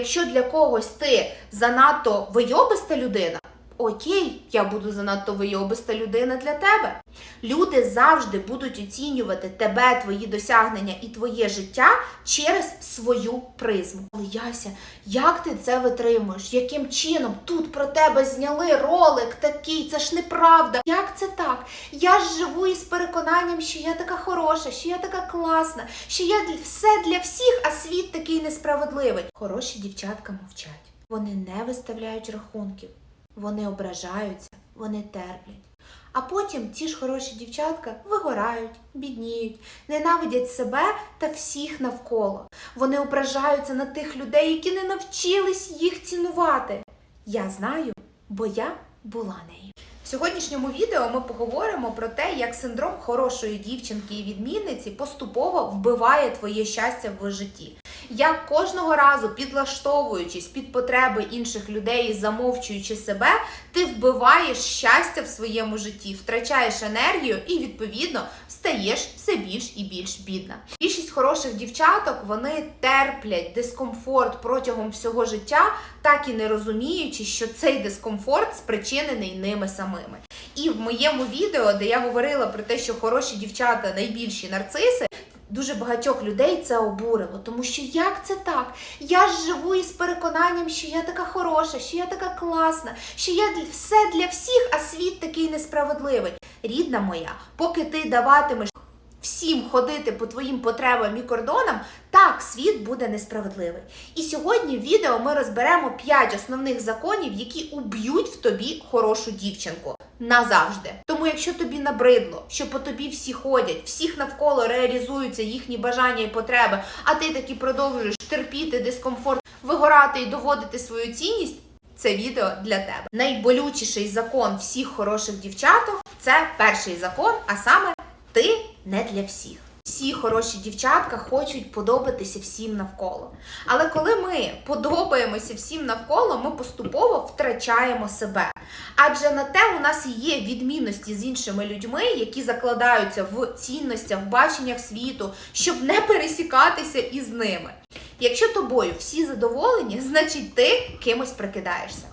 Якщо для когось ти занадто вийобиста людина, окей, я буду занадто вийобиста людина для тебе. Люди завжди будуть оцінювати тебе, твої досягнення і твоє життя через свою призму. Але Яся, як ти це витримуєш? Яким чином тут про тебе зняли ролик такий? Це ж неправда. Як це так? Я ж живу із переконанням, що я така хороша, що я така класна, що я все для всіх, а світ такий несправедливий. Хороші дівчатка мовчать. Вони не виставляють рахунків, вони ображаються, вони терплять. А потім ці ж хороші дівчатка вигорають, бідніють, ненавидять себе та всіх навколо. Вони ображаються на тих людей, які не навчились їх цінувати. Я знаю, бо я була нею. В сьогоднішньому відео ми поговоримо про те, як синдром хорошої дівчинки і відмінниці поступово вбиває твоє щастя в житті. Як кожного разу підлаштовуючись під потреби інших людей, і замовчуючи себе, ти вбиваєш щастя в своєму житті, втрачаєш енергію і відповідно стаєш все більш і більш бідна. Більшість хороших дівчаток вони терплять дискомфорт протягом всього життя, так і не розуміючи, що цей дискомфорт спричинений ними самими. І в моєму відео, де я говорила про те, що хороші дівчата найбільші нарциси. Дуже багатьох людей це обурило, тому що як це так? Я ж живу із переконанням, що я така хороша, що я така класна, що я все для всіх, а світ такий несправедливий. Рідна моя, поки ти даватимеш всім ходити по твоїм потребам і кордонам, так світ буде несправедливий. І сьогодні в відео ми розберемо 5 основних законів, які уб'ють в тобі хорошу дівчинку. Назавжди. Тому, якщо тобі набридло, що по тобі всі ходять, всіх навколо реалізуються їхні бажання і потреби, а ти таки продовжуєш терпіти дискомфорт, вигорати і доводити свою цінність. Це відео для тебе. Найболючіший закон всіх хороших дівчаток це перший закон, а саме ти не для всіх. Всі хороші дівчатка хочуть подобатися всім навколо. Але коли ми подобаємося всім навколо, ми поступово втрачаємо себе. Адже на те у нас і є відмінності з іншими людьми, які закладаються в цінностях, в баченнях світу, щоб не пересікатися із ними. Якщо тобою всі задоволені, значить ти кимось прикидаєшся.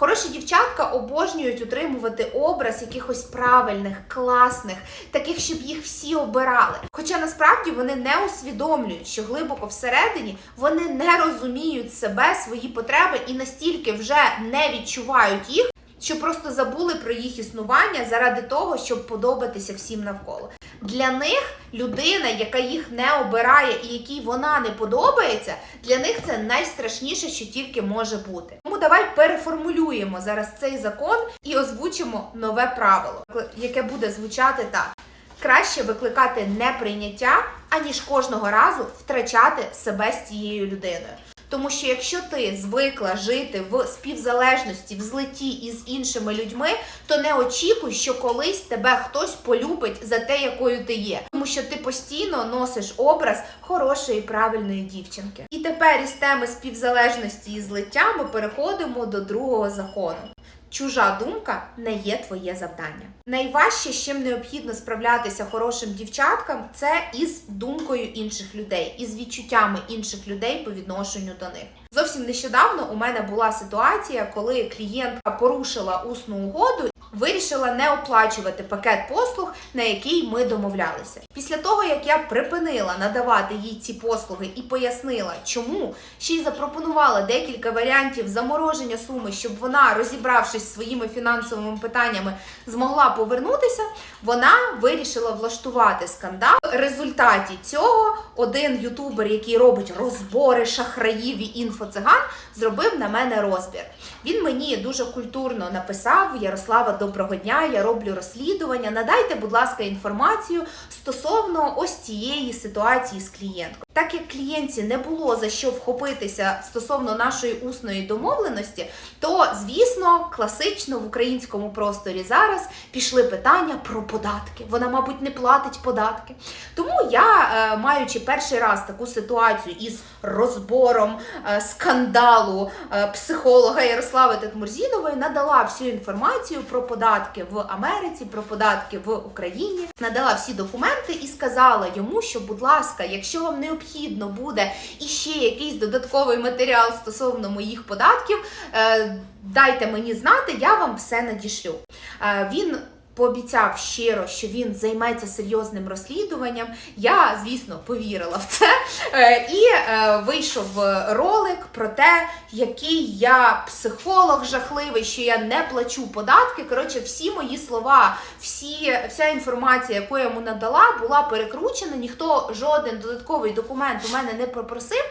Хороші дівчатка обожнюють утримувати образ якихось правильних, класних, таких, щоб їх всі обирали. Хоча насправді вони не усвідомлюють, що глибоко всередині вони не розуміють себе, свої потреби і настільки вже не відчувають їх, що просто забули про їх існування заради того, щоб подобатися всім навколо. Для них людина, яка їх не обирає і якій вона не подобається, для них це найстрашніше, що тільки може бути. Тому давай переформулюємо зараз цей закон і озвучимо нове правило, яке буде звучати так: краще викликати неприйняття, аніж кожного разу втрачати себе з цією людиною. Тому що якщо ти звикла жити в співзалежності, в злиті із іншими людьми, то не очікуй, що колись тебе хтось полюбить за те, якою ти є. Тому що ти постійно носиш образ хорошої, правильної дівчинки. І тепер із теми співзалежності і злиття ми переходимо до другого закону. Чужа думка не є твоє завдання. Найважче, з чим необхідно справлятися хорошим дівчаткам, це із думкою інших людей, із відчуттями інших людей по відношенню до них. Зовсім нещодавно у мене була ситуація, коли клієнтка порушила усну угоду. Вирішила не оплачувати пакет послуг, на який ми домовлялися. Після того, як я припинила надавати їй ці послуги і пояснила, чому ще й запропонувала декілька варіантів замороження суми, щоб вона, розібравшись зі своїми фінансовими питаннями, змогла повернутися, вона вирішила влаштувати скандал. В результаті цього один ютубер, який робить розбори шахраїв і інфоциган, зробив на мене розбір. Він мені дуже культурно написав: Ярослава, доброго дня, я роблю розслідування. Надайте, будь ласка, інформацію стосовно ось цієї ситуації з клієнткою. Так як клієнтці не було за що вхопитися стосовно нашої усної домовленості, то звісно, класично в українському просторі зараз пішли питання про податки. Вона, мабуть, не платить податки. Тому я, е, маючи перший раз таку ситуацію із розбором е, скандалу е, психолога Ярослави Тетмурзінової, надала всю інформацію про податки в Америці, про податки в Україні, надала всі документи і сказала йому, що, будь ласка, якщо вам необхідно необхідно буде іще якийсь додатковий матеріал стосовно моїх податків, е, дайте мені знати, я вам все надішлю. Е, Він пообіцяв щиро, що він займеться серйозним розслідуванням. Я, звісно, повірила в це. Е, І е, вийшов ролик про те, який я психолог жахливий, що я не плачу податки. Коротше, всі мої слова, всі, вся інформація, яку я йому надала, була перекручена. Ніхто жоден додатковий документ у мене не попросив.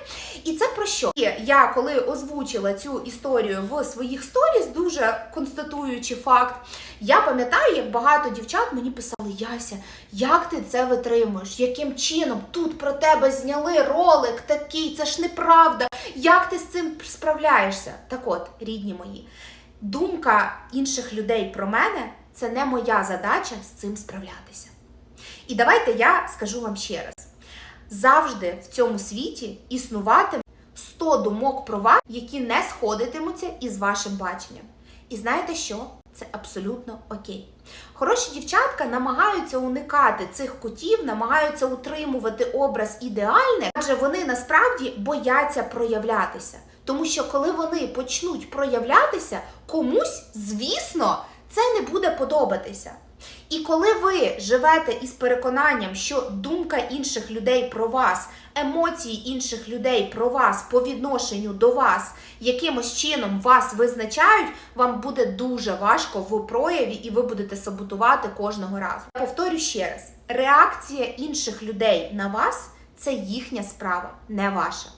І це про що? І я коли озвучила цю історію в своїх сторіс, дуже констатуючи факт, я пам'ятаю, як багато дівчат мені писали: Яся, як ти це витримуєш? Яким чином тут про тебе зняли ролик такий? Це ж неправда. Як ти з цим справляєшся? Так от, рідні мої, думка інших людей про мене це не моя задача з цим справлятися. І давайте я скажу вам ще раз: завжди в цьому світі існуватиме 100 думок про вас, які не сходитимуться із вашим баченням. І знаєте що? Це абсолютно окей. Хороші дівчатка намагаються уникати цих кутів, намагаються утримувати образ ідеальних, адже вони насправді бояться проявлятися. Тому що коли вони почнуть проявлятися, комусь, звісно, це не буде подобатися. І коли ви живете із переконанням, що думка інших людей про вас, емоції інших людей про вас по відношенню до вас якимось чином вас визначають, вам буде дуже важко в прояві, і ви будете саботувати кожного разу. Повторю ще раз: реакція інших людей на вас це їхня справа, не ваша.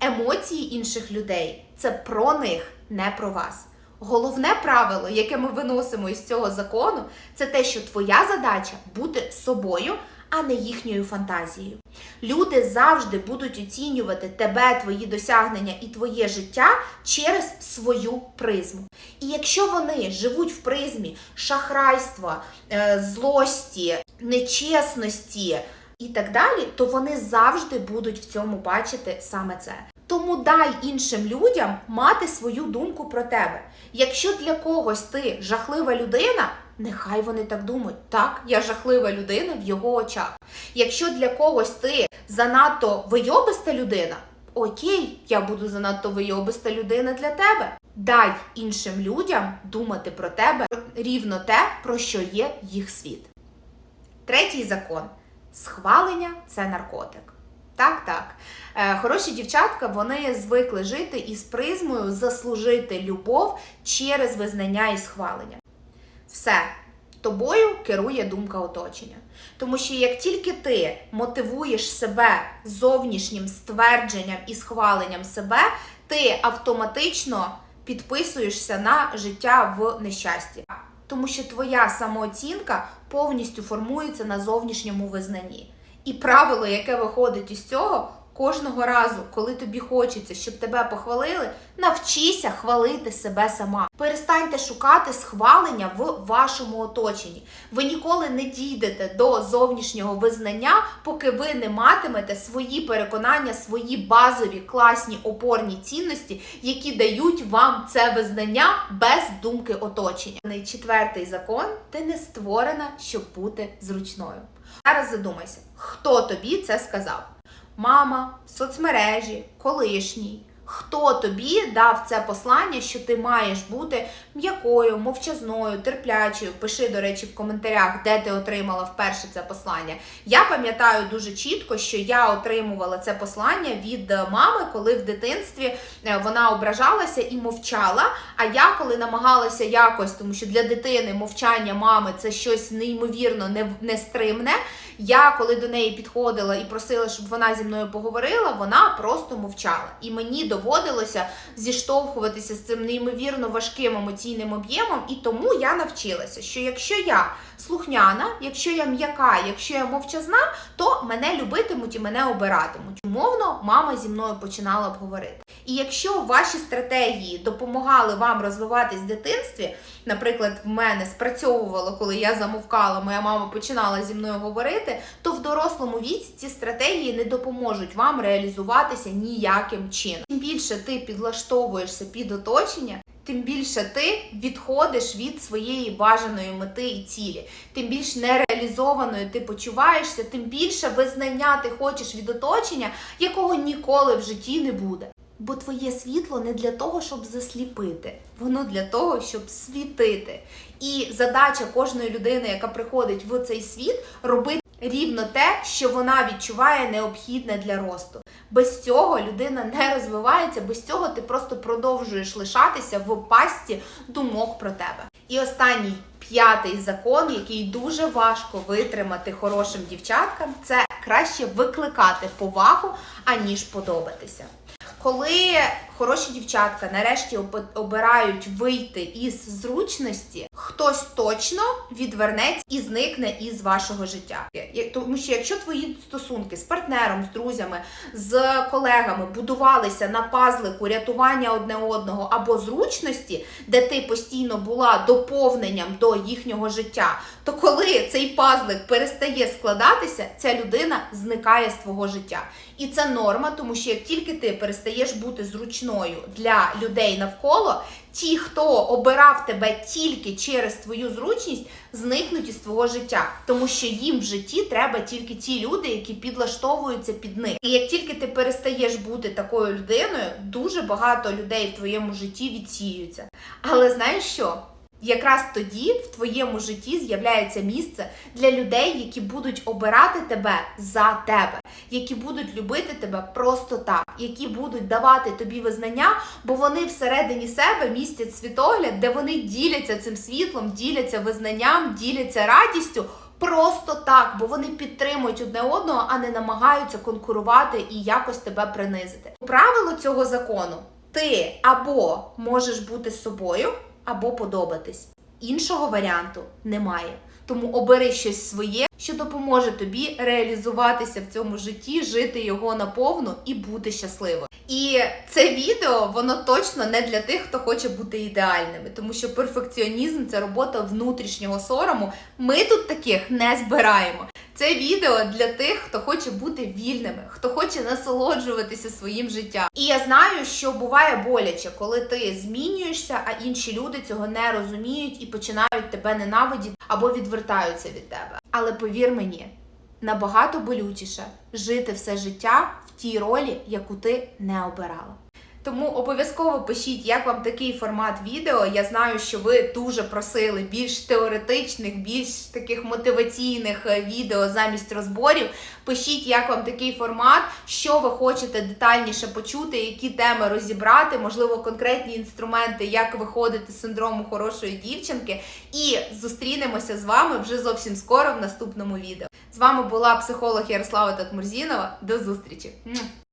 Емоції інших людей це про них, не про вас. Головне правило, яке ми виносимо із цього закону, це те, що твоя задача бути собою, а не їхньою фантазією. Люди завжди будуть оцінювати тебе, твої досягнення і твоє життя через свою призму. І якщо вони живуть в призмі шахрайства, е, злості, нечесності і так далі, то вони завжди будуть в цьому бачити саме це. Тому дай іншим людям мати свою думку про тебе. Якщо для когось ти жахлива людина, нехай вони так думають. Так, я жахлива людина в його очах. Якщо для когось ти занадто вийобиста людина, окей, я буду занадто вийобиста людина для тебе. Дай іншим людям думати про тебе рівно те, про що є їх світ. Третій закон: схвалення це наркотик. Так, так. Е, Хороші дівчатка, вони звикли жити із призмою заслужити любов через визнання і схвалення. Все, тобою керує думка оточення. Тому що як тільки ти мотивуєш себе зовнішнім ствердженням і схваленням себе, ти автоматично підписуєшся на життя в нещасті. Тому що твоя самооцінка повністю формується на зовнішньому визнанні. І правило, яке виходить із цього, кожного разу, коли тобі хочеться, щоб тебе похвалили, навчися хвалити себе сама. Перестаньте шукати схвалення в вашому оточенні. Ви ніколи не дійдете до зовнішнього визнання, поки ви не матимете свої переконання, свої базові класні опорні цінності, які дають вам це визнання без думки оточення. Четвертий закон: ти не створена, щоб бути зручною. Зараз задумайся, хто тобі це сказав? Мама, соцмережі, колишній. Хто тобі дав це послання, що ти маєш бути м'якою, мовчазною, терплячою? Пиши, до речі, в коментарях, де ти отримала вперше це послання. Я пам'ятаю дуже чітко, що я отримувала це послання від мами, коли в дитинстві е, вона ображалася і мовчала. А я, коли намагалася якось, тому що для дитини мовчання мами це щось неймовірно не- нестримне. Я, коли до неї підходила і просила, щоб вона зі мною поговорила, вона просто мовчала. І мені доводилося зіштовхуватися з цим неймовірно важким емоційним об'ємом, і тому я навчилася, що якщо я слухняна, якщо я м'яка, якщо я мовчазна, то мене любитимуть і мене обиратимуть. Умовно, мама зі мною починала б говорити. І якщо ваші стратегії допомагали вам розвиватись в дитинстві, наприклад, в мене спрацьовувало, коли я замовкала, моя мама починала зі мною говорити, то в дорослому віці ці стратегії не допоможуть вам реалізуватися ніяким чином. Чим більше ти підлаштовуєшся під оточення, тим більше ти відходиш від своєї бажаної мети і цілі, тим більш нереалізованою ти почуваєшся, тим більше визнання ти хочеш від оточення, якого ніколи в житті не буде. Бо твоє світло не для того, щоб засліпити, воно для того, щоб світити. І задача кожної людини, яка приходить в цей світ, робити рівно те, що вона відчуває необхідне для росту. Без цього людина не розвивається, без цього ти просто продовжуєш лишатися в пасті думок про тебе. І останній п'ятий закон, який дуже важко витримати хорошим дівчаткам, це краще викликати повагу, аніж подобатися. Коли хороші дівчатка нарешті обирають вийти із зручності, хтось точно відвернеться і зникне із вашого життя. Тому що якщо твої стосунки з партнером, з друзями, з колегами будувалися на пазлику рятування одне одного або зручності, де ти постійно була доповненням до їхнього життя, то коли цей пазлик перестає складатися, ця людина зникає з твого життя. І це норма, тому що як тільки ти перестаєш бути зручною для людей навколо, ті, хто обирав тебе тільки через твою зручність, зникнуть із твого життя, тому що їм в житті треба тільки ті люди, які підлаштовуються під них. І як тільки ти перестаєш бути такою людиною, дуже багато людей в твоєму житті відсіюються. Але знаєш що? Якраз тоді в твоєму житті з'являється місце для людей, які будуть обирати тебе за тебе, які будуть любити тебе просто так, які будуть давати тобі визнання, бо вони всередині себе містять світогляд, де вони діляться цим світлом, діляться визнанням, діляться радістю. Просто так, бо вони підтримують одне одного, а не намагаються конкурувати і якось тебе принизити. Правило цього закону: ти або можеш бути собою, або подобатись. Іншого варіанту немає. Тому обери щось своє, що допоможе тобі реалізуватися в цьому житті, жити його наповну і бути щасливим. І це відео воно точно не для тих, хто хоче бути ідеальними, тому що перфекціонізм це робота внутрішнього сорому. Ми тут таких не збираємо. Це відео для тих, хто хоче бути вільними, хто хоче насолоджуватися своїм життям. І я знаю, що буває боляче, коли ти змінюєшся, а інші люди цього не розуміють і починають тебе ненавидіти або відвертаються від тебе. Але повір мені, набагато болючіше жити все життя в тій ролі, яку ти не обирала. Тому обов'язково пишіть, як вам такий формат відео. Я знаю, що ви дуже просили більш теоретичних, більш таких мотиваційних е, відео замість розборів. Пишіть, як вам такий формат, що ви хочете детальніше почути, які теми розібрати, можливо, конкретні інструменти, як виходити з синдрому хорошої дівчинки. І зустрінемося з вами вже зовсім скоро в наступному відео. З вами була психолог Ярослава Татмурзінова. До зустрічі!